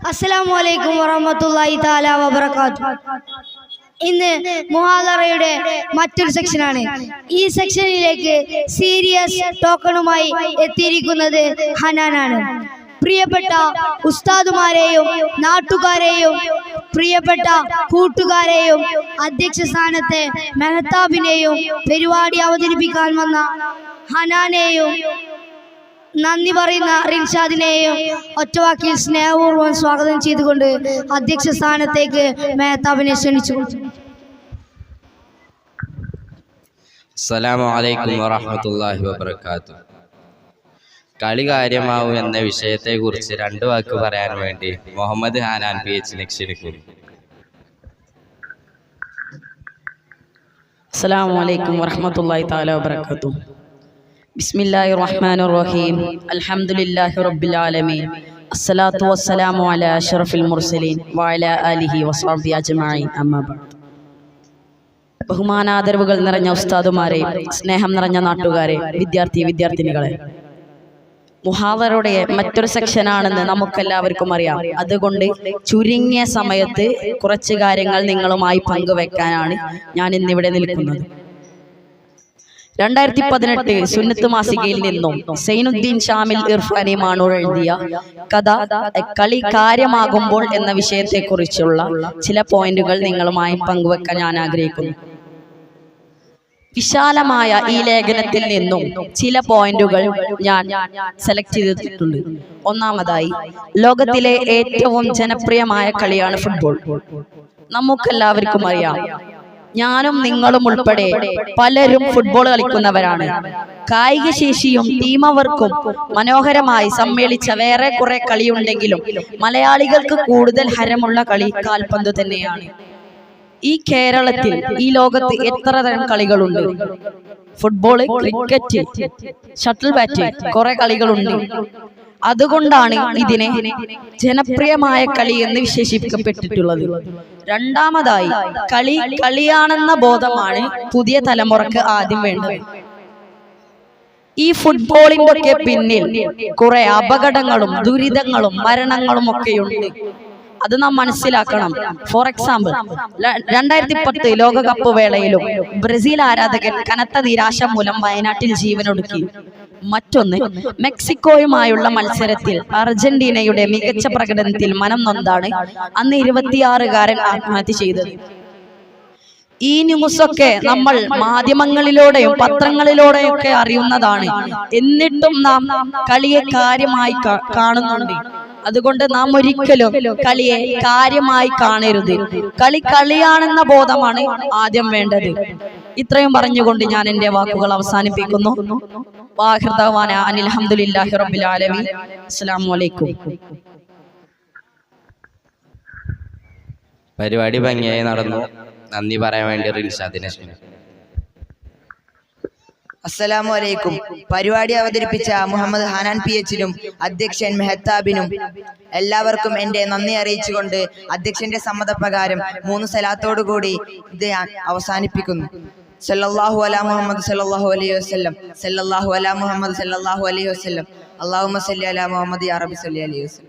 അസ്സലാമു അലൈക്കും വറഹ്മത്തുള്ളാഹി തആല വബറകാത്തു ഇന്ന് മുഹാദറയുടെ മറ്റൊരു സെക്ഷനാണ്. ഈ സെക്ഷനിലേക്ക് സീരിയസ് ടോക്കണുമായി എത്തിയിരിക്കുന്നത് ഹനാനാണ്. പ്രിയപ്പെട്ട ഉസ്താദുമാരെയും നാട്ടുകാരെയും പ്രിയപ്പെട്ട കൂട്ടുകാരെയും അധ്യക്ഷ സ്ഥാനത്തെ മെഹത്താബിനെയും പരിപാടി അവതരിപ്പിക്കാൻ വന്ന ഹനാനെയും നന്ദി പറയുന്ന റിൻഷാദിനെയും ഒറ്റവാക്കിൽ സ്നേഹപൂർവം സ്വാഗതം ചെയ്തുകൊണ്ട് അധ്യക്ഷ സ്ഥാനത്തേക്ക് മേഹത്താബിനെ ക്ഷണിച്ചു. അസ്സലാമലൈക്കും വറഹമത്തല്ലാഹി വബർക്കാത്തു കളി കാര്യമാവും എന്ന വിഷയത്തെക്കുറിച്ച് രണ്ട് വാക്ക് പറയാൻ വേണ്ടി മുഹമ്മദ് ഹാനാൻ പി എച്ചിനെ ക്ഷണിക്കുന്നു. അസ്സലാമലൈക്കും വറഹമത്തല്ലാഹി താല വബർക്കാത്തു ബിസ്മില്ലാഹി റഹ്മാൻ റഹീം അൽഹംദുലില്ലാഹി റബ്ബിൽ ആലമീൻ. അസ്സലാത്തു വസ്സലാമു അലാ അഷ്റഫിൽ മുർസലീൻ വഅലാ ആലിഹി വസ്ഹബി അജ്മഈൻ. അമ്മാ ബഅദ്. ബഹുമാനാദരവുകൾ നിറഞ്ഞ ഉസ്താദുമാരെ സ്നേഹം നിറഞ്ഞ നാട്ടുകാരെ വിദ്യാർത്ഥി വിദ്യാർത്ഥിനികളെ. മുഹാദറയുടെ മറ്റൊരു സെക്ഷനാണെന്ന് നമുക്കെല്ലാവർക്കും അറിയാം. അതുകൊണ്ട് ചുരുങ്ങിയ സമയത്ത് കുറച്ച് കാര്യങ്ങൾ നിങ്ങളുമായി പങ്കുവെക്കാനാണ് ഞാൻ ഇന്നിവിടെ നിൽക്കുന്നത്. രണ്ടായിരത്തി പതിനെട്ട് സുന്നത്ത് മാസികയിൽ നിന്നും സൈനുദ്ദീൻ ഷാമിൽ ഇർഫാനി മാണൂർ എഴുതിയ കഥ കളി കാര്യമാകുമ്പോൾ എന്ന വിഷയത്തെക്കുറിച്ചുള്ള ചില പോയിന്റുകൾ നിങ്ങളുമായി പങ്കുവെക്കാൻ ഞാൻ ആഗ്രഹിക്കുന്നു. വിശാലമായ ഈ ലേഖനത്തിൽ നിന്നും ചില പോയിന്റുകൾ ഞാൻ സെലക്ട് ചെയ്തിട്ടുണ്ട്. ഒന്നാമതായി ലോകത്തിലെ ഏറ്റവും ജനപ്രിയമായ കളിയാണ് ഫുട്ബോൾ. നമുക്കെല്ലാവർക്കും അറിയാം. ഞാനും നിങ്ങളും ഉൾപ്പെടെ പലരും ഫുട്ബോൾ കളിക്കുന്നവരാണ്. കായിക ശേഷിയും ടീമവർക്കും മനോഹരമായി സമ്മേളിച്ച വേറെ കുറെ കളിയുണ്ടെങ്കിലും മലയാളികൾക്ക് കൂടുതൽ ഹരമുള്ള കളി കാൽപന്ത് തന്നെയാണ്. ഈ കേരളത്തിൽ ഈ ലോകത്ത് എത്ര തരം കളികളുണ്ട്? ഫുട്ബോൾ ക്രിക്കറ്റ് ഷട്ടിൽ ബാറ്റ് കുറെ കളികളുണ്ട്. അതുകൊണ്ടാണ് ഇതിനെ ജനപ്രിയമായ കളി എന്ന് വിശേഷിപ്പിക്കപ്പെട്ടിട്ടുള്ളത്. രണ്ടാമതായി കളി കളിയാണെന്ന ബോധമാണ് പുതിയ തലമുറയ്ക്ക് ആദ്യം വേണ്ടത്. ഈ ഫുട്ബോളിന്റെ ഒക്കെ പിന്നിൽ കുറെ അപകടങ്ങളും ദുരിതങ്ങളും മരണങ്ങളും ഒക്കെയുണ്ട് അത് നാം മനസ്സിലാക്കണം. ഫോർ എക്സാമ്പിൾ രണ്ടായിരത്തി പത്ത് ലോകകപ്പ് വേളയിലും ബ്രസീൽ ആരാധകൻ കനത്ത നിരാശ മൂലം വയനാട്ടിൽ ജീവനൊടുക്കി. മറ്റൊന്ന് മെക്സിക്കോയുമായുള്ള മത്സരത്തിൽ അർജന്റീനയുടെ മികച്ച പ്രകടനത്തിൽ മനം നൊന്താണ് അന്ന് ഇരുപത്തിയാറുകാരൻ ആത്മഹത്യ ചെയ്തത്. ഈ ന്യൂസൊക്കെ നമ്മൾ മാധ്യമങ്ങളിലൂടെയും പത്രങ്ങളിലൂടെയും ഒക്കെ അറിയുന്നതാണ്. എന്നിട്ടും നാം കളിയെ കാര്യമായി കാണുന്നുണ്ട്. അതുകൊണ്ട് നാം ഒരിക്കലും കളിയെ കാര്യമായി കാണരുത്. കളി കളിയാണെന്ന ബോധമാണ് ആദ്യം വേണ്ടത്. ഇത്രയും പറഞ്ഞുകൊണ്ട് ഞാൻ എന്റെ വാക്കുകൾ അവസാനിപ്പിക്കുന്നു. റബ്ബിൽ ആലമീൻ. അസ്സലാമു അലൈക്കും. പരിപാടി ഭംഗിയായി നടന്നു. നന്ദി പറയാൻ വേണ്ടി റിൻഷാദിനെ അസ്സലാമു അലൈക്കും. പരിപാടി അവതരിപ്പിച്ച മുഹമ്മദ് ഹാനാൻ പി എച്ചിനും അധ്യക്ഷൻ മെഹത്താബിനും എല്ലാവർക്കും എന്റെ നന്ദി അറിയിച്ചുകൊണ്ട് അധ്യക്ഷന്റെ സമ്മതപ്രകാരം മൂന്ന് സലാത്തോടുകൂടി ഇത് ഞാൻ അവസാനിപ്പിക്കുന്നു. സല്ലല്ലാഹു അലാ മുഹമ്മദ് സല്ലല്ലാഹു അലൈഹി വസല്ലം. സല്ലല്ലാഹു അലാ മുഹമ്മദ് സല്ലല്ലാഹു അലൈഹി വസല്ലം. അല്ലാഹുമ്മ സല്ലി അലാ മുഹമ്മദ് യാ റബ്ബി സല്ലി അലൈഹി വസല്ലം.